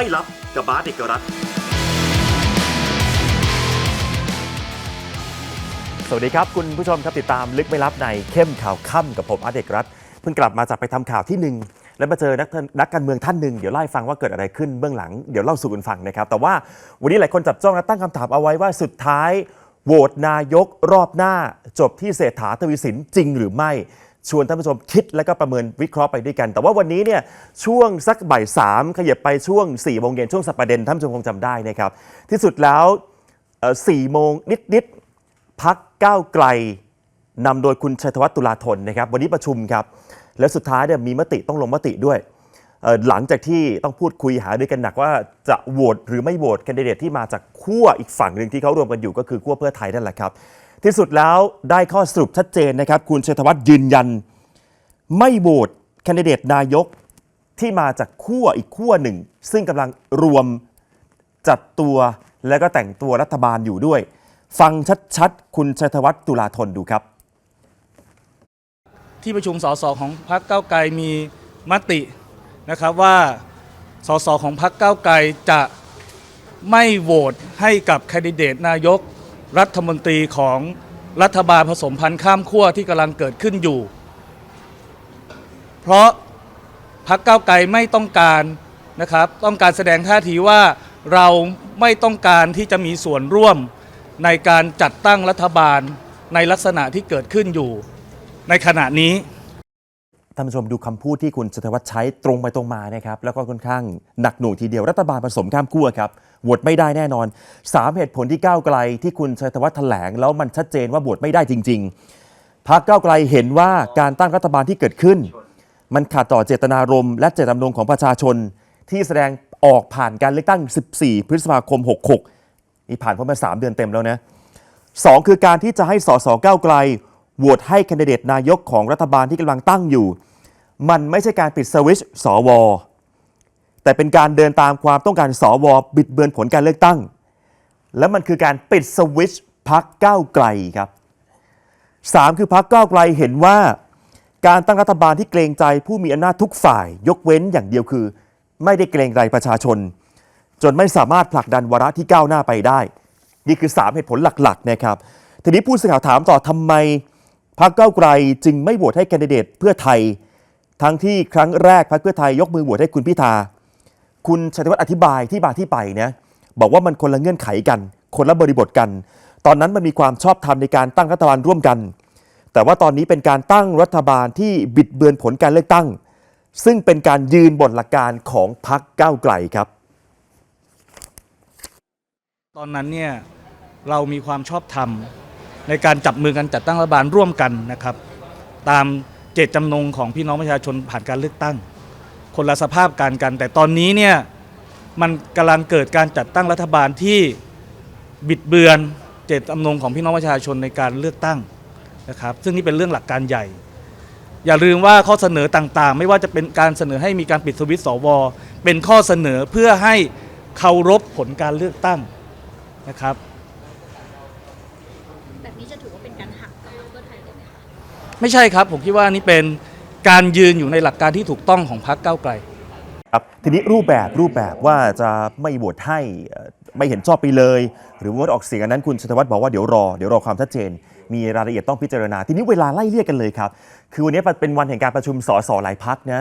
ไม่ลับกับบาสเอกรัตสวัสดีครับ คุณผู้ชมครับติดตามลึกไม่ลับในเข้มข่าวค่ำกับผมอาเด็กรัฐเพิ่งกลับมาจากไปทำข่าวที่หนึ่งแล้วมาเจอนักนักการเมืองท่านหนึ่งเดี๋ยวเล่ฟังว่าเกิดอะไรขึ้นเบื้องหลังเดี๋ยวเล่าสู่กันฟังนะครับ แต่ว่าวันนี้หลายคนจับจ้องและตั้งคำถามเอาไว้ว่าสุดท้ายโหวตนายกรอบหน้า จบที่เศรษฐาทวีสินจริงหรือไม่ ชวนท่านผู้ชมคิดและก็ประเมินวิเคราะห์ไปด้วยกัน แต่ว่าวันนี้เนี่ยช่วงสักบ่ายสามขยับไปช่วง4ี่โมงเย็นช่วงสัปประเด็นท่านผู้ชมคงจำได้นะครับที่สุดแล้วสี่โมงนิดๆพักก้าวไกลนำโดยคุณชัยธวัฒน์ตุลาธนนะครับวันนี้ประชุมครับและสุดท้ายเนี่ยมีมติต้องลงมติด้วยหลังจากที่ต้องพูดคุยหาด้วยกันหนักว่าจะโหวตหรือไม่โหวตคนดิเดตที่มาจากขั้วอีกฝั่งหนึ่งที่เขารวมกันอยู่ก็คือขั้วเพื่อไทยนั่นแหละครับ ที่สุดแล้วได้ข้อสรุปชัดเจนนะครับ คุณชัยธวัฒน์ยืนยัน ไม่โหวตแคนดิเดตนายกที่มาจากขั้วอีกขั้วหนึ่ง ซึ่งกำลังรวมจัดตัวแล้วก็แต่งตัวรัฐบาลอยู่ด้วย ฟังชัดๆ คุณชัยธวัฒน์ตุลาธนดูครับ ที่ประชุมสสของพรรคก้าวไกลมีมตินะครับว่าสสของพรรคก้าวไกลจะไม่โหวตให้กับแคนดิเดตนายก รัฐมนตรีของรัฐบาลผสมพันธ์ข้ามขั้วที่กำลังเกิดขึ้นอยู่ เพราะพรรคก้าไกลไม่ต้องการนะครับ ต้องการแสดงท่าทีว่าเราไม่ต้องการที่จะมีส่วนร่วมในการจัดตั้งรัฐบาลในลักษณะที่เกิดขึ้นอยู่ในขณะนี้ ท่านผู้ชมดูคำพูดที่คุณชัยธวัฒน์ใช้ตรงไปตรงมานะครับแล้วก็ค่อนข้างหนักหน่วงทีเดียวรัฐบาลผสมข้ามขั้วครับโหวตไม่ได้แน่นอน 3 เหตุผลที่ก้าวไกลที่คุณชัยธวัฒน์แถลง แล้วมันชัดเจนว่าโหวตไม่ได้จริง ๆพรรคก้าวไกลเห็นว่าการตั้งรัฐบาลที่เกิดขึ้น มันขัดต่อเจตนารมณ์และเจตจำนงของประชาชน ที่แสดงออกผ่านการเลือกตั้ง 14 พฤษภาคม 66นี่ผ่านพ้นมา3เดือนเต็มแล้วนะสองคือการที่จะให้สสก้าวไกล โหวตให้คนดิเดตนายกของรัฐบาลที่กำลังตั้งอยู่ มันไม่ใช่การปิดสวิชสว แต่เป็นการเดินตามความต้องการสว บิดเบือนผลการเลือกตั้ง และมันคือการปิดสวิชพักก้าวไกลครับ 3 คือพักก้าวไกลเห็นว่า การตั้งรัฐบาลที่เกรงใจผู้มีอำนาจทุกฝ่าย ยกเว้นอย่างเดียวคือ ไม่ได้เกรงใจประชาชน จนไม่สามารถผลักดันวาระที่ก้าวหน้าไปได้ นี่คือ 3 เหตุผลหลักๆนะครับทีนี้ผู้สื่อข่าวถามต่อทำไม พรรคก้าไกลจึงไม่โหวตให้แคนดิเดตเพื่อไทย ทั้งที่ครั้งแรกพรรคเพื่อไทยยกมือโหวตให้คุณพิธา คุณชัยวัฒน์อธิบายที่มาที่ไปนะบอกว่ามันคนละเงื่อนไขกัน คนละบริบทกัน ตอนนั้นมันมีความชอบธรรมในการตั้งรัฐบาลร่วมกัน แต่ว่าตอนนี้เป็นการตั้งรัฐบาลที่บิดเบือนผลการเลือกตั้ง ซึ่งเป็นการยืนบนหลักการของพรรคก้าวไกลครับ ตอนนั้นเนี่ยเรามีความชอบธรรม ในการจับมือกันจัดตั้งรัฐบาลร่วมกันนะครับ ตามเจตจำนงของพี่น้องประชาชนผ่านการเลือกตั้ง คนละสภาพการกัน แต่ตอนนี้เนี่ยมันกำลังเกิดการจัดตั้งรัฐบาลที่บิดเบือนเจตจำนงของพี่น้องประชาชนในการเลือกตั้งนะครับ ซึ่งนี่เป็นเรื่องหลักการใหญ่ อย่าลืมว่าข้อเสนอต่างๆ ไม่ว่าจะเป็นการเสนอให้มีการปิดสวิตช์สวเป็นข้อเสนอเพื่อให้เคารพผลการเลือกตั้งนะครับนี้จะถือว่าเป็นการหักกับพรรคเพื่อไทยเลยไหมคะ ไม่ใช่ครับ ผมคิดว่านี่เป็นการยืนอยู่ในหลักการที่ถูกต้องของพรรคก้าวไกล ครับทีนี้รูปแบบรูปแบบว่าจะไม่โหวตให้เอ่อไม่เห็นชอบไปเลย หรืองดออกเสียงอันนั้นคุณชัยวัฒน์บอกว่าเดี๋ยวรอเดี๋ยวรอความชัดเจน มีรายละเอียดต้องพิจารณา ทีนี้เวลาไล่เรียกกันเลยครับ คือวันนี้เป็นวันแห่งการประชุมสสหลายพักนะ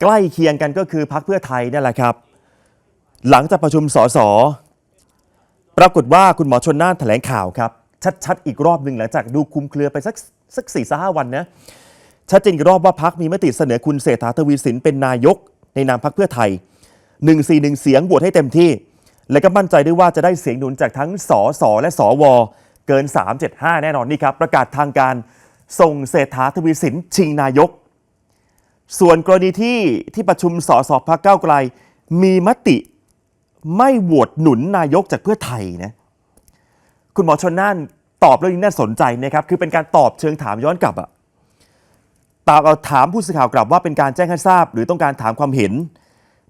ใกล้เคียงกันก็คือพักเพื่อไทยนั่นแหละครับ หลังจากประชุมสสปรากฏว่าคุณหมอชนน่านแถลงข่าวครับชัดๆอีกรอบหนึ่งหลังจากดูคลุมเครือไปสัก สักสี่ห้าวันนะชัดเจนอีกรอบว่าพักมีมติเสนอคุณเศรษฐาทวีสินเป็นนายก ในนามพักเพื่อไทย 141 เสียงโหวตให้เต็มที่ และก็มั่นใจด้วยว่าจะได้เสียงหนุนจากทั้งสสและสวเกิน 375 แน่นอนนี่ครับ ประกาศทางการส่งเศรษฐาทวีสินชิงนายก ส่วนกรณีที่ที่ประชุมสสพักเก้าไกล มีมติไม่โหวตหนุนนายกจากเพื่อไทยนะคุณหมอชนน่าน ตอบเรื่องนี้น่าสนใจนะครับคือเป็นการตอบเชิงถามย้อนกลับอะตามเอาถามผู้สื่อข่าวกลับว่าเป็นการแจ้งให้ทราบ หรือต้องการถามความเห็น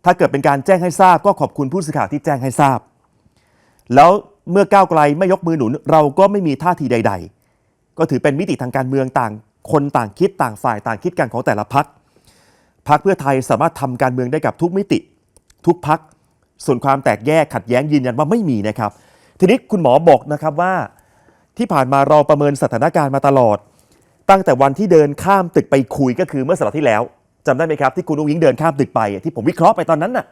ถ้าเกิดเป็นการแจ้งให้ทราบ ก็ขอบคุณผู้สื่อข่าวที่แจ้งให้ทราบ แล้วเมื่อก้าวไกลไม่ยกมือหนุน เราก็ไม่มีท่าทีใด ๆ ก็ถือเป็นมิติทางการเมืองต่าง คนต่างคิดต่างฝ่ายต่างคิดกันของแต่ละพักพักเพื่อไทยสามารถทำการเมืองได้กับทุกมิติ ทุกพักส่วนความแตกแยกขัดแย้งยืนยันว่าไม่มีนะครับ ทีนี้คุณหมอบอกนะครับว่า ที่ผ่านมาเราประเมินสถานการณ์มาตลอด ตั้งแต่วันที่เดินข้ามตึกไปคุยก็คือเมื่อสัปดาห์ที่แล้วจำได้ไหมครับที่คุณอุ้งอิงเดินข้ามตึกไปที่ผมวิเคราะห์ไปตอนนั้นน่ะ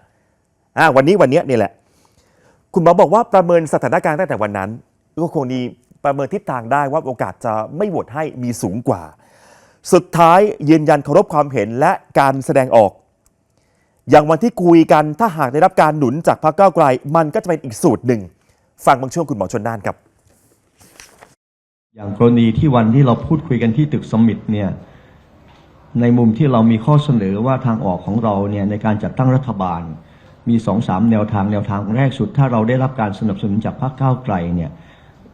อ่าวันนี้วันเนี้ยนี่แหละ คุณหมอบอกว่าประเมินสถานการณ์ตั้งแต่วันนั้นก็คงมีประเมินทิศทางได้ว่าโอกาสจะไม่โหวตให้มีสูงกว่า สุดท้ายยืนยันเคารพความเห็นและการแสดงออก อย่างวันที่คุยกันถ้าหากได้รับการหนุนจากพรรคก้าวไกล มันก็จะเป็นอีกสูตรหนึ่ง ฟังบางช่วงคุณหมอชนน่านครับ อย่างกรณีที่วันที่เราพูดคุยกันที่ตึกสมิตเนี่ยในมุมที่เรามีข้อเสนอว่าทางออกของเราเนี่ยในการจัดตั้งรัฐบาลมีสองสามแนวทางแนวทางแรกสุด ถ้าเราได้รับการสนับสนุนจากพรรคก้าวไกลเนี่ย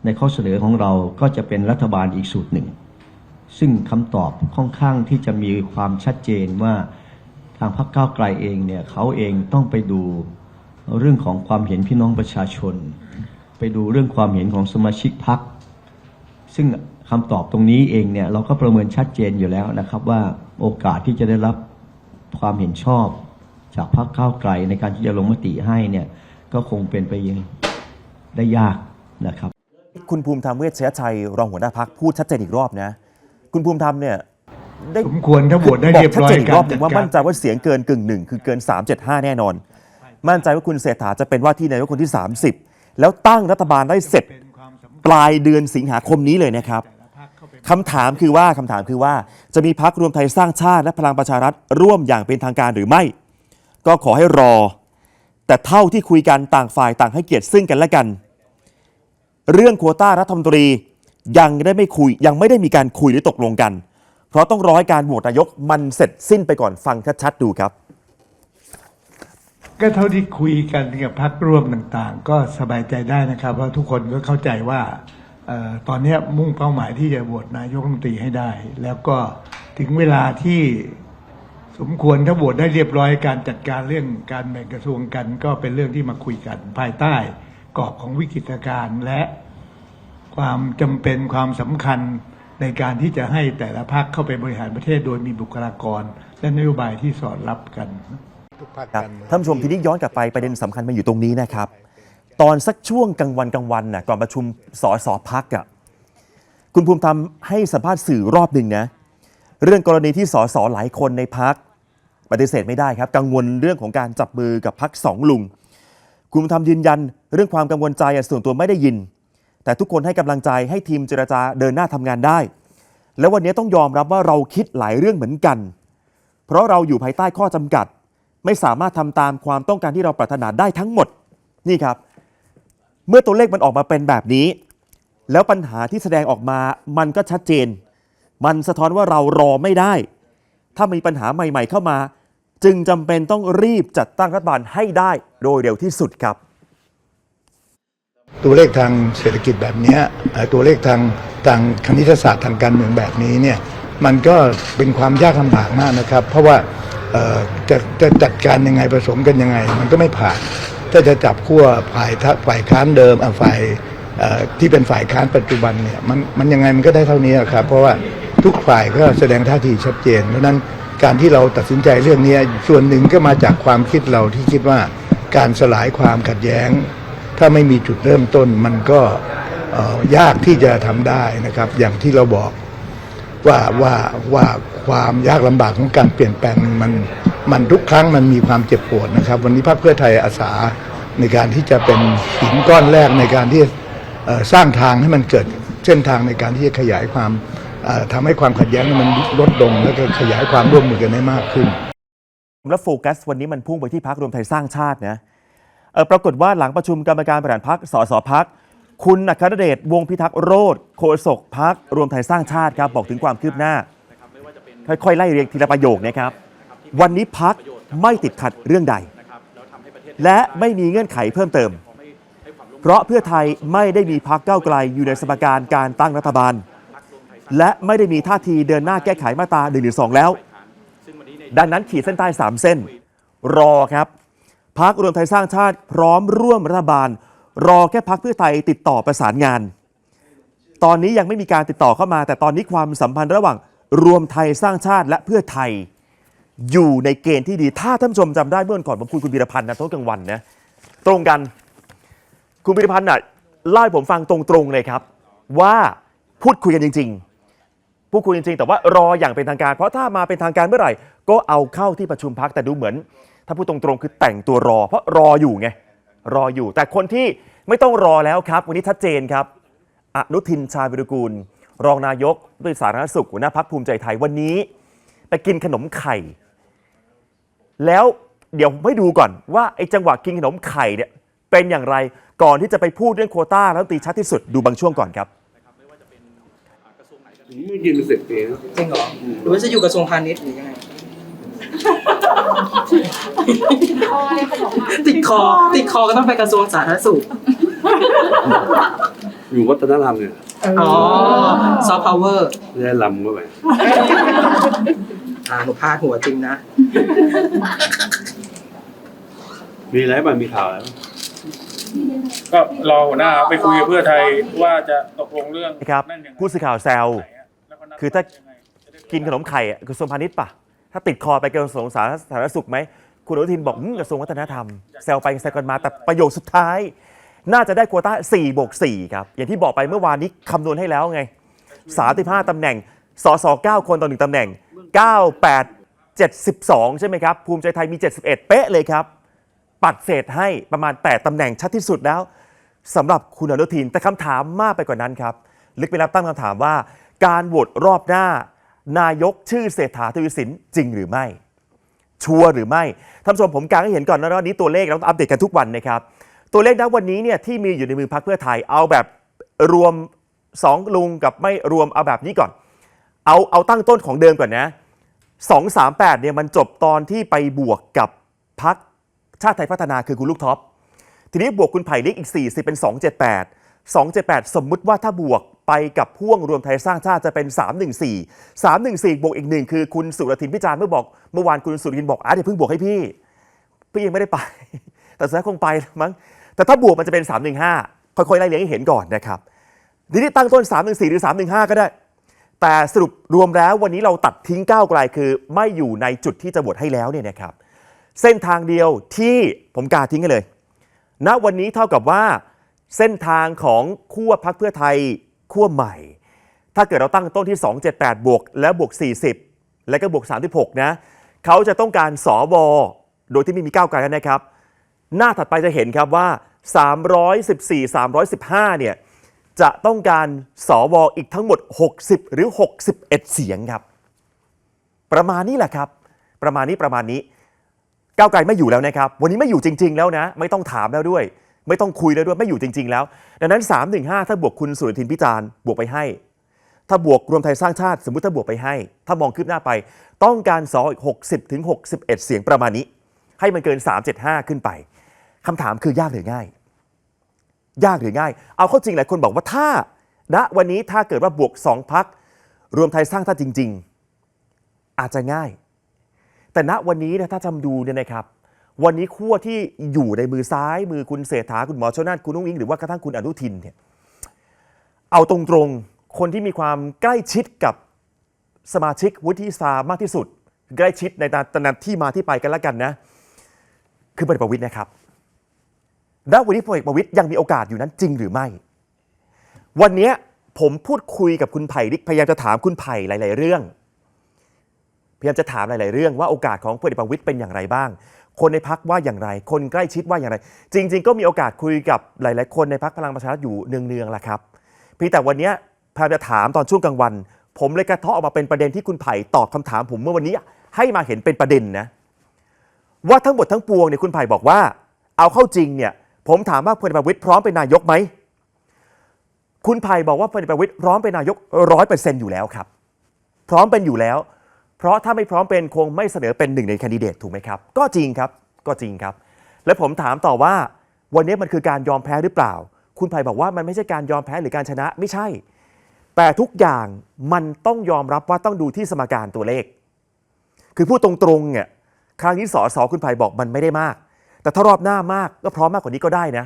ในข้อเสนอของเราก็จะเป็นรัฐบาลอีกสูตรหนึ่ง ซึ่งคำตอบค่อนข้างที่จะมีความชัดเจนว่าทางพรรคก้าวไกลเองเนี่ยเขาเองต้องไปดูเรื่องของความเห็นพี่น้องประชาชน ไปดูเรื่องความเห็นของสมาชิกพรรค ซึ่งคำตอบตรงนี้เองเนี่ยเราก็ประเมินชัดเจนอยู่แล้วนะครับ ว่าโอกาสที่จะได้รับความเห็นชอบ จากพรรคก้าวไกลในการที่จะลงมติให้เนี่ยก็คงเป็นไปยังได้ยากนะครับ คุณภูมิธรรมเวชยชัยรองหัวหน้าพักพูดชัดเจนอีกรอบนะ คุณภูมิธรรมเนี่ยได้สมควรถ้าโหวตได้บอเรียกบชัดร้อยเจนอีกรอบหจันึ่ดงว่าการมั่นใจว่าเสียงเกินกึ่งหนึ่งคือเกิน 375 แน่นอน มั่นใจว่าคุณเศรษฐาจะเป็นว่าที่นายกคนที่ 30 แล้วตั้งรัฐบาลได้เสร็จเปลายเดือนสิงหาคมนี้เลยนะครับคเข้าไปคำถามคือว่าคำถามคือว่าจะมีพักรวมไทยสร้างชาติและพลังประชารัฐร่วมอย่างเป็นทางการหรือไม่ ก็ขอให้รอ แต่เท่าที่คุยกันต่างฝ่ายต่างให้เกียรติซึ่งกันและกัน เรื่องโควต้ารัฐมนตรียังได้ไม่คุยยังไม่ได้มีการคุยหรือตกลงกัน เพราะต้องรอให้การโหวตนายกมันเสร็จสิ้นไปก่อนฟังชัดๆดูครับ ก็เท่าที่คุยกันกับพรรคร่วมต่างๆ ก็สบายใจได้นะครับว่าทุกคนก็เข้าใจว่าออตอนนี้มุ่งเป้าหมายที่จะโหวตนายกรัฐมนตรีให้ได้ แล้วก็ถึงเวลาที่สมควรถ้าโหวตได้เรียบร้อยการจัดการเรื่องการแบ่งกระทรวงกัน ก็เป็นเรื่องที่มาคุยกันภายใต้กรอบของวิกฤตการณ์และความจำเป็นความสำคัญในการที่จะให้แต่ละพรรคเข้าไปบริหารประเทศโดยมีบุคลากร และนโยบายที่สอดรับกัน คครับการเมืองท่านผู้ชมทีนี้ย้อนกลับไปประเด็นสำคัญมันอยู่ตรงนี้นะครับ ตอนสักช่วงกลางวันกลางวันน่ะก่อนประชุมสสพักอะคุณภูมิธรรมให้สัมภาษณ์สื่อรอบหนึ่งนะ เรื่องกรณีที่สสหลายคนในพักปฏิเสธไม่ได้ครับ กังวลเรื่องของการจับมือกับพักสองลุง คุณภูมิธรรมยืนยัน เรื่องความกังวลใจอะส่วนตัวไม่ได้ยิน แต่ทุกคนให้กำลังใจให้ทีมเจรจาเดินหน้าทำงานได้ แล้ววันนี้ต้องยอมรับว่าเราคิดหลายเรื่องเหมือนกัน เพราะเราอยู่ภายใต้ข้อจำกัด ไม่สามารถทำตามความต้องการที่เราปรารถนาได้ทั้งหมดนี่ครับ เมื่อตัวเลขมันออกมาเป็นแบบนี้ แล้วปัญหาที่แสดงออกมามันก็ชัดเจน มันสะท้อนว่าเรารอไม่ได้ ถ้ามีปัญหาใหม่ ๆ เข้ามา จึงจำเป็นต้องรีบจัดตั้งรัฐบาลให้ได้โดยเร็วที่สุดครับ ตัวเลขทางเศรษฐกิจแบบนี้ตัวเลขทางทางคณิตศาสตร์ทางการเมืองแบบนี้เนี่ยมันก็เป็นความยากลำบากมากนะครับ เพราะว่า จะจะจัดการยังไงผสมกันยังไง มันก็ไม่ผ่าน ถ้าจะจับขั้วฝ่ายทะฝ่ายค้านเดิมฝ่ายที่เป็นฝ่ายค้านปัจจุบันเนี่ยมันมันยังไงมันก็ได้เท่านี้ครับ เพราะว่าทุกฝ่ายก็แสดงท่าทีชัดเจน เพราะนั้นการที่เราตัดสินใจเรื่องนี้ส่วนหนึ่งก็มาจากความคิดเราที่คิดว่าการสลายความขัดแย้ง ถ้าไม่มีจุดเริ่มต้นมันก็ยากที่จะทำได้นะครับ อย่างที่เราบอก ว่าว่าว่าความยากลำบากของการเปลี่ยนแปลงมันมันทุกครั้งมันมีความเจ็บปวดนะครับ วันนี้พรรคเพื่อไทยอาสาในการที่จะเป็นหินก้อนแรกในการที่สร้างทางให้มันเกิดเส้นทางในการที่จะขยายความเอ่อทำให้ความขัดแย้งมันลดลง แล้วก็ขยายความร่วมมือกันได้มากขึ้นแล้วโฟกัสวันนี้มันพุ่งไปที่พักรวมไทยสร้างชาตินะเออปรากฏว่าหลังประชุมกรรมการบริหารพักสสพัก คุณอัครเดชวงพิทักษ์โรธโฆษกพักรวมไทยสร้างชาติครับ บอกถึงความคืบหน้า ค่อยๆ ไล่เรียงทีละประโยคนะครับ วันนี้พักไม่ติดขัดเรื่องใด และไม่มีเงื่อนไขเพิ่มเติม เพราะเพื่อไทยไม่ได้มีพักเก้าไกลอยู่ในสมการการตั้งรัฐบาล และไม่ได้มีท่าทีเดินหน้าแก้ไขมาตรา1นึแล้ว ดังนั้นขีดเส้นใต้ 3 เส้น รอครับพักรวมไทยสร้างชาติพร้อมร่วมรัฐบาล รอแค่พักเพื่อไทยติดต่อประสานงาน ตอนนี้ยังไม่มีการติดต่อเข้ามา แต่ตอนนี้ความสัมพันธ์ระหว่างรวมไทยสร้างชาติและเพื่อไทย อยู่ในเกณฑ์ที่ดี ถ้าท่านผู้ชมจำได้เมื่อวันก่อนผมคุยคุณบีรพันธ์นะต้นกลางวันนะตรงกัน คุณบีรพันธ์น่ะเล่าให้ผมฟังตรงๆเลยครับ ว่าพูดคุยกันจริง ๆ พูดคุยจริงๆ แต่ว่ารออย่างเป็นทางการ เพราะถ้ามาเป็นทางการเมื่อไหร่ ก็เอาเข้าที่ประชุมพักแต่ดูเหมือน ถ้าพูดตรงๆคือแต่งตัวรอ เพราะรออยู่ไง รออยู่ แต่คนที่ไม่ต้องรอแล้วครับ วันนี้ชัดเจนครับอนุทินชาญวิรุกูล รองนายกด้วยสาธารณสุขหัวหน้าพักภูมิใจไทยวันนี้ ไปกินขนมไข่ แล้วเดี๋ยวผมให้ดูก่อนว่าไอ้จังหวะกินขนมไข่เนี่ยเป็นอย่างไรก่อนที่จะไปพูดเรื่องโควต้าแล้วตีชัดที่สุดดูบางช่วงก่อนครับไม่กินเป็นสิบปีแล้วจริงเหรอหรือว่าจะอยู่กระทรวงพาณิชย์หรือยังไง ติดคอ ติดคอก็ต้องไปกระทรวงสาธารณสุข อยู่วัฒนธรรมเนี่ยอ๋อ ซอฟต์พาวเวอร์ไม่ได้ลำเข้าไปอ่าหนูพลาดหัวจริงนะ มีอะไรบ้างมีข่าวอะไรบ้าง ก็รอหัวหน้าไปคุยกับเพื่อไทยว่าจะตกลงเรื่องนะครับนั่นยังไงผู้สื่อข่าวแซวแล้วก็นัดคือถ้ายังไงจะได้กินขนมไข่อะกระทรวงพาณิชย์ปะ ถ้าติดคอไปกระทรวงสาธารณสุขไหม คุณอนุทินบอกกระทรวงวัฒนธรรมแซวไปแซวกันมาแต่ประโยคสุดท้าย น่าจะได้โควต้า4บวก4ครับ อย่างที่บอกไปเมื่อวานนี้คำนวณให้แล้วไง 35ตำแหน่งสส9คนต่อหนึ่งตำแหน่ง 9 8 72 ใช่ไหมครับ ภูมิใจไทยมี 71 เป๊ะเลยครับ ปัดเศษให้ประมาณ 8ตำแหน่งชัดที่สุดแล้วสำหรับคุณอนุทินแต่คำถามมากไปกว่านั้นครับ ลึกไปรับตั้งคำถามว่า การโหวตรอบหน้า นายกชื่อเศรษฐาทวีสินจริงหรือไม่ ชัวร์หรือไม่ท่านผู้ชมผมกางให้เห็นก่อนนะว่านี้ตัวเลขเราต้องอัปเดตกันทุกวันนะครับ ตัวเลขณวันนี้เนี่ยที่มีอยู่ในมือพักเพื่อไทยเอาแบบรวม 2 ลุงกับไม่รวมเอาแบบนี้ก่อน เอาเอาตั้งต้นของเดิมก่อนนะ238เนี่ยมันจบตอนที่ไปบวกกับพักชาติไทยพัฒนาคือคุณลูกท็อปทีนี้บวกคุณไผ่ลิกอีก 40 เป็น 278 278 สมมุติว่าถ้าบวก ไปกับพ่วงรวมไทยสร้างชาติจะเป็น 314 314 บวกอีกหนึ่งคือคุณสุรทินพิจารณ์เมื่อบอกเมื่อวานคุณสุรทินบอกอะเดี๋ยวเพิ่งบวกให้พี่ พี่ยังไม่ได้ไป แต่สุดท้ายคงไปมั้งแต่ถ้าบวกมันจะเป็น 315 ค่อยๆไล่เรียงให้เห็นก่อนนะครับทีนี้ตั้งต้น 314 หรือ 315 ก็ได้ แต่สรุปรวมแล้ววันนี้เราตัดทิ้งก้าวไกลคือ ไม่อยู่ในจุดที่จะโหวตให้แล้วเนี่ยนะครับเส้นทางเดียวที่ผมกาทิ้งให้เลยณวันนี้เท่ากับว่าเส้นทางของขั้วพักเพื่อไทย ขั้วใหม่ ถ้าเกิดเราตั้งต้นที่ 278 บวก แล้วบวก 40 แล้วก็บวก 36 นะ เขาจะต้องการสวโดยที่ไม่มีก้าวไกลนะครับ หน้าถัดไปจะเห็นครับว่า 314 315 เนี่ยจะต้องการสวอีกทั้งหมด 60 หรือ 61 เสียงครับ ประมาณนี้แหละครับ ประมาณนี้ประมาณนี้ ก้าวไกลไม่อยู่แล้วนะครับ วันนี้ไม่อยู่จริง ๆ แล้วนะ ไม่ต้องถามแล้วด้วย ไม่ต้องคุยแล้วด้วยไม่อยู่จริง ๆ แล้ว ดังนั้น 315 ถ้าบวกคุณสุรทินพิจารณ์บวกไปให้ ถ้าบวกรวมไทยสร้างชาติสมมติถ้าบวกไปให้ ถ้ามองคืบหน้าไป ต้องการสออีก60ถึง61 เสียงประมาณนี้ ให้มันเกิน 375 ขึ้นไปคำถามคือยากหรือง่าย ยากหรือง่าย เอาเข้าจริงหลายคนบอกว่าถ้าณวันนี้ถ้าเกิดว่าบวก 2 พัก รวมไทยสร้างชาติจริง ๆ อาจจะง่าย แต่ณวันนี้นี่ยถ้าจำดูเนี่ยนะครับ วันนี้ขั้วที่อยู่ในมือซ้ายมือคุณเศรษฐาคุณหมอชนน่านคุณนุ้งอิงหรือว่ากระทั่งคุณอนุทินเนี่ยเอาตรงๆคนที่มีความใกล้ชิดกับสมาชิกวุฒิสภามากที่สุด ใกล้ชิดในตำแหน่งที่มาที่ไปกันแล้วกันนะ คือพลเอกประวิตยนะครับณวันนี้พลเอกประวิตยยังมีโอกาสอยู่นั้นจริงหรือไม่ วันนี้ผมพูดคุยกับคุณไผ่ลิกพยายามจะถามคุณไผ่หลาย ๆ เรื่อง พยายามจะถามหลาย ๆ เรื่องว่าโอกาสของพลเอกประวิตยเป็นอย่างไรบ้าง คนในพักว่าอย่างไร คนใกล้ชิดว่าอย่างไร จริง ๆ ก็มีโอกาสคุยกับหลาย ๆ คนในพักพลังประชารัฐอยู่เนืองๆแหละครับเพียงแต่วันนี้พยายามจะถามตอนช่วงกลางวัน ผมเลยกระเทาะออกมาเป็นประเด็นที่คุณไผ่ตอบคำถามผมเมื่อวันนี้ให้มาเห็นเป็นประเด็นนะว่าทั้งหมดทั้งปวงเนี่ยคุณไผ่บอกว่า เอาเข้าจริงเนี่ยผมถามว่าพลเอกประวิตยพร้อมเป็นนายกไหมคุณไผ่บอกว่าพลเอกประวิตยพร้อมเป็นนายกร้อยเปอร์เซ็นต์อยู่แล้วครับ พร้อมเป็นอยู่แล้ว เพราะถ้าไม่พร้อมเป็นคงไม่เสนอเป็นหนึ่งในแคนดิเดตถูกไหมครับ ก็จริงครับ ก็จริงครับ และผมถามต่อว่าวันนี้มันคือการยอมแพ้หรือเปล่า คุณไผ่บอกว่ามันไม่ใช่การยอมแพ้หรือการชนะไม่ใช่ แต่ทุกอย่างมันต้องยอมรับว่าต้องดูที่สมการตัวเลข คือพูดตรงๆเนี่ยครั้งนี้สอสอคุณไผ่บอกมันไม่ได้มาก แต่ถ้ารอบหน้ามากก็พร้อมมากกว่านี้ก็ได้นะ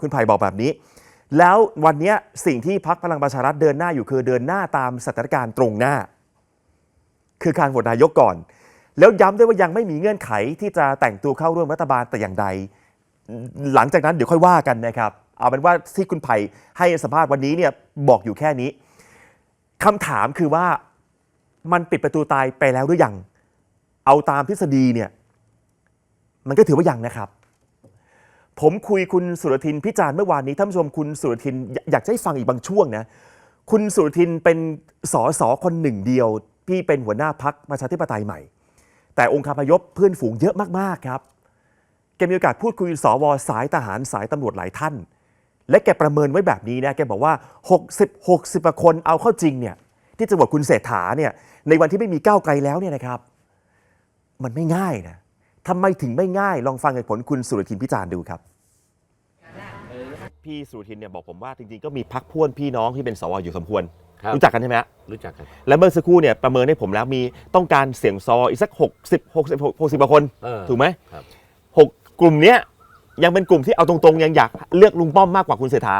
คุณไผ่บอกแบบนี้ แล้ววันนี้สิ่งที่พักพลังประชารัฐเดินหน้าอยู่คือเดินหน้าตามสถานการณ์ตรงหน้า คือการโหวตนายกก่อน แล้วย้ำด้วยว่ายังไม่มีเงื่อนไขที่จะแต่งตัวเข้าร่วมรัฐบาลแต่อย่างใด หลังจากนั้นเดี๋ยวค่อยว่ากันนะครับ เอาเป็นว่าที่คุณไผ่ให้สัมภาษณ์วันนี้เนี่ยบอกอยู่แค่นี้คำถามคือว่ามันปิดประตูตายไปแล้วหรือยัง เอาตามทฤษฎีเนี่ย มันก็ถือว่ายังนะครับ ผมคุยคุณสุรทินพิจารณ์เมื่อวานนี้ท่านผู้ชมคุณสุรทินอยอยากจะให้ฟังอีกบางช่วงนะ คุณสุรทินเป็นสอสอคนหนึ่งเดียว ที่เป็นหัวหน้าพักประชาธิปไตยใหม่ แต่องค์คาพยพเพื่อนฝูงเยอะมากๆครับ แกมีโอกาสพูดคุยสวสายทหารสายตำรวจหลายท่าน และแกประเมินไว้แบบนี้นะแกบอกว่า 60 60กว่าคนเอาเข้าจริงเนี่ยที่จะโหวตคุณเศรษฐาเนี่ยในวันที่ไม่มีก้าวไกลแล้วเนี่ยนะครับ มันไม่ง่ายนะทำไมถึงไม่ง่ายลองฟังเหตุผลคุณสุรทินพิจารณ์ดูครับพี่สุรทินเนี่ยบอกผมว่าจริงๆก็มีพักพ่วนพี่น้องที่เป็นสวอยู่สมควร ครับ รู้จักกันใช่ไหมฮะรู้จักกันและเมื่อสักครู่เนี่ยประเมินให้ผมแล้วมีต้องการเสียงซออีกสัก60 60 60กว่าคน เออ ถูกไหมครับ หกกลุ่มเนี้ยยังเป็นกลุ่มที่เอาตรงๆ ยังอยากเลือกลุงป้อมมากกว่าคุณเศรษฐา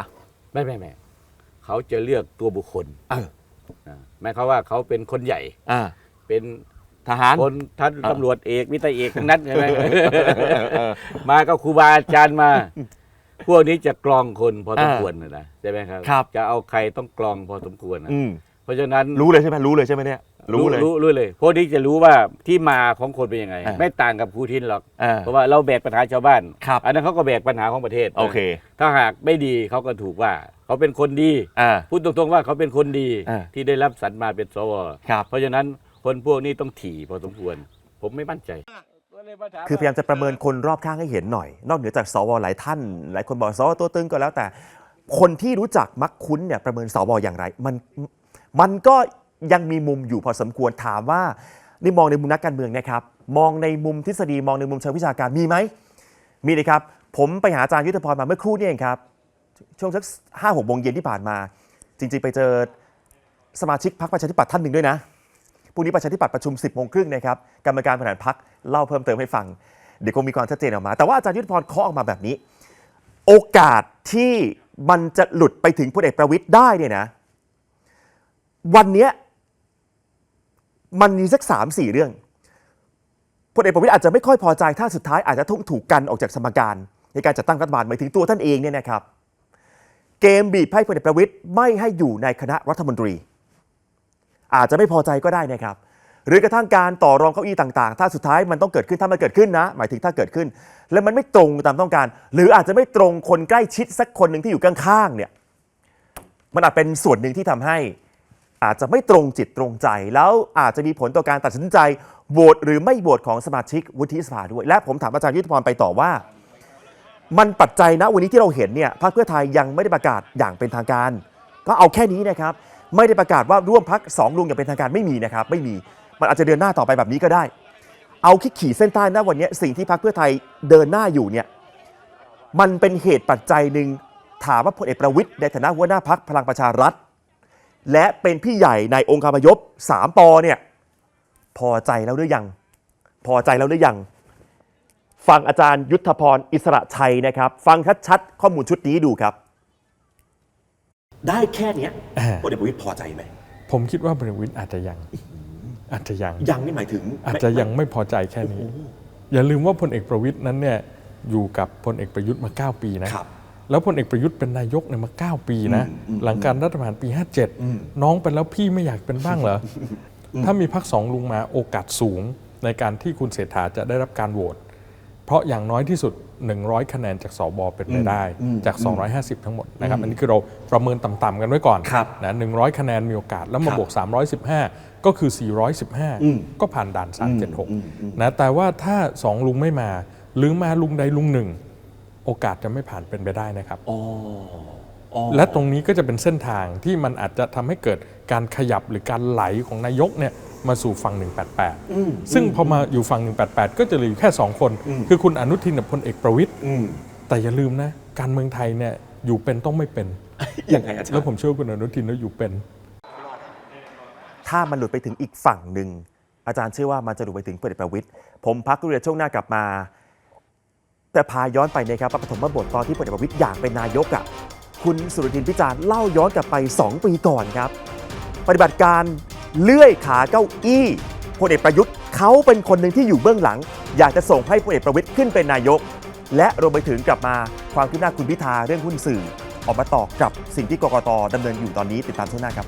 ไม่ไม่ไม่เขาจะเลือกตัวบุคคลเออ นะหมายความว่าเขาเป็นคนใหญ่ อ่าเป็นทหาร คนท่านอ่าตำรวจเอกมิตรเอกทั้งนั้นใช่ไหม เออมาก็ครูบาอาจารย์มา พวกนี้จะกรองคนพอสมควรนะนะใช่ไหมครับ ครับ จะเอาใครต้องกรองพอสมควรนะอืมเพราะฉะนั้นรู้เลยใช่ไหมรู้เลยใช่ไหมเนี่ย รู้เลย รู้รู้เลยพวกนี้จะรู้ว่าที่มาของคนเป็นยังไง อ่าไม่ต่างกับครูทินหรอก อ่าเพราะว่าเราแบกปัญหาชาวบ้าน ครับอันนั้นเขาก็แบกปัญหาของประเทศโอเค ถ้าหากไม่ดีเขาก็ถูกว่า เขาเป็นคนดี อ่า พูดตรงๆว่าเขาเป็นคนดีอ่า ที่ได้รับสรรมาเป็นสว ครับ เพราะฉะนั้นคนพวกนี้ต้องถี่พอสมควร ผมไม่มั่นใจ คือพยายามจะประเมินคนรอบข้างให้เห็นหน่อย นอกเหนือจากสวหลายท่าน หลายคนบอกสวตัวตึงก็แล้วแต่ คนที่รู้จักมักคุ้นเนี่ยประเมินสวอย่างไร มันมันก็ยังมีมุมอยู่พอสมควรถามว่านี่มองในมุมนักการเมืองนะครับ มองในมุมทฤษฎีมองในมุมเชิงวิชาการมีไหมมีเลยครับ ผมไปหาอาจารย์ยุทธพรมาเมื่อครู่นี่เองครับ ช่วงสักห้าหกโมงเย็นที่ผ่านมา จริงๆไปเจอสมาชิกพรรคประชาธิปัตย์ท่านหนึ่งด้วยนะ พรุ่งนี้ประชาธิปัตย์ประชุม 10โมงครึ่งนะครับกรรมการบริหารพักเล่าเพิ่มเติมให้ฟัง เดี๋ยวคงมีความชัดเจนออกมา แต่ว่าอาจารย์ยุทธพรเคาะออกมาแบบนี้ โอกาสที่มันจะหลุดไปถึงพลเอกประวิตย์ได้เนี่ยนะ วันนี้มันมีสักสามสี่เรื่องพลเอกประวิตยอาจจะไม่ค่อยพอใจถ้าสุดท้ายอาจจะต้องถูกกันออกจากสมการ ในการจัดตั้งรัฐบาลหมายถึงตัวท่านเองเนี่ยนะครับ เกมบีบให้พลเอกประวิตยไม่ให้อยู่ในคณะรัฐมนตรี อาจจะไม่พอใจก็ได้นะครับหรือกระทั่งการต่อรองเก้าอี้ต่างๆ ถ้าสุดท้ายมันต้องเกิดขึ้นถ้ามันเกิดขึ้นนะ หมายถึงถ้าเกิดขึ้น แล้วมันไม่ตรงตามต้องการ หรืออาจจะไม่ตรงคนใกล้ชิดสักคนหนึ่งที่อยู่ข้างๆเนี่ยมันอาจเป็นส่วนหนึ่งที่ทำให้ อาจจะไม่ตรงจิตตรงใจ แล้วอาจจะมีผลต่อการตัดสินใจโหวตหรือไม่โหวตของสมาชิกวุฒิสภาด้วย และผมถามอาจารย์ยุทธพรไปต่อว่า มันปัจจัยนะวันนี้ที่เราเห็นเนี่ยพรรคเพื่อไทยยังไม่ได้ประกาศอย่างเป็นทางการ ก็เอาแค่นี้นะครับ ไม่ได้ประกาศว่าร่วมพักสองลุงอย่างเป็นทางการไม่มีนะครับไม่มีมันอาจจะเดินหน้าต่อไปแบบนี้ก็ได้ เอาคิดขี่เส้นใต้นะวันนี้สิ่งที่พรรคเพื่อไทยเดินหน้าอยู่เนี่ยมันเป็นเหตุปัจจัยหนึ่งถามว่าพลเอกประวิตยในฐานะหัวหน้าพักพลังประชารัฐ และเป็นพี่ใหญ่ในองค์การพยพสามปอเนี่ยพอใจแล้วหรือยัง พอใจแล้วหรือยังฟังอาจารย์ยุทธพรอิสระชัยนะครับ ฟังชัดๆข้อมูลชุดนี้ดูครับ ได้แค่เนี้ยอ่า พลเอกประวิตยพอใจไหมผมคิดว่าพลเอกประวิตยอาจจะยัง อาจจะยัง ยังนี่หมายถึงอาจจะยังไม่พอใจแค่นี้ อย่าลืมว่าพลเอกประวิตยนั้นเนี่ยอยู่กับพลเอกประยุทธ์มา 9 ปีนะ ครับ แล้วพลเอกประยุทธ์เป็นนายกเนี่ยมา 9 ปีนะอืมอืมหลังการรัฐประหารปี อืม57 น้องเป็นแล้วพี่ไม่อยากเป็นบ้างเหรอ ถ้ามีพักสองลุงมาโอกาสสูงในการที่คุณเศรษฐาจะได้รับการโหวต เพราะอย่างน้อยที่สุด 100 คะแนนจากสบเป็นไปได้อืมจาก 250 ทั้งหมดนะครับอันนี้คือเราประเมินต่ำๆกันไว้ก่อนครับนะ100 คะแนนมีโอกาสแล้วมาครับบวก 315 ก็คืออืม415 ก็ผ่านด่านอืมอืม376นะแต่ว่าถ้า 2 ลุงไม่มา หรือมาลุงใดลุงหนึ่ง โอกาสจะไม่ผ่านเป็นไปได้นะครับอ๋ออ๋อและตรงนี้ก็จะเป็นเส้นทางที่มันอาจจะทำให้เกิดการขยับหรือการไหลของนายกเนี่ย มาสู่ฝั่งอืม188 ซึ่งพอมาอยู่ฝั่ง 188 ก็จะเหลืออยู่แค่ 2 คนอืมคือคุณอนุทินกับพลเอกประวิตยอืมแต่อย่าลืมนะ การเมืองไทยเนี่ยอยู่เป็นต้องไม่เป็นยังไงอาจารย์แล้วผมเชื่อว่าคุณอนุทินแล้วอยู่เป็น ถ้ามันหลุดไปถึงอีกฝั่งหนึ่ง อาจารย์เชื่อว่ามันจะหลุดไปถึงพลเอกประวิตยผมพักเรือช่วงหน้ากลับมา แต่พาย้อนไปนะครับว่าปฐมบทตอนที่พลเอกประวิตยอยากเป็นนายกอะคุณสุรทินพิจารณ์เล่าย้อนกลับไป 2 ปีก่อนครับ ปฏิบัติการ เลื่อยขาเก้าอี้พลเอกประยุทธ์เขาเป็นคนหนึ่งที่อยู่เบื้องหลัง อยากจะส่งให้พลเอกประวิทย์ขึ้นเป็นนายก และรวมไปถึงกลับมาความคืบหน้าคุณพิธาเรื่องหุ้นสื่อ ออกมาตอบกับสิ่งที่กกตดำเนินอยู่ตอนนี้ติดตามช่วงหน้าครับ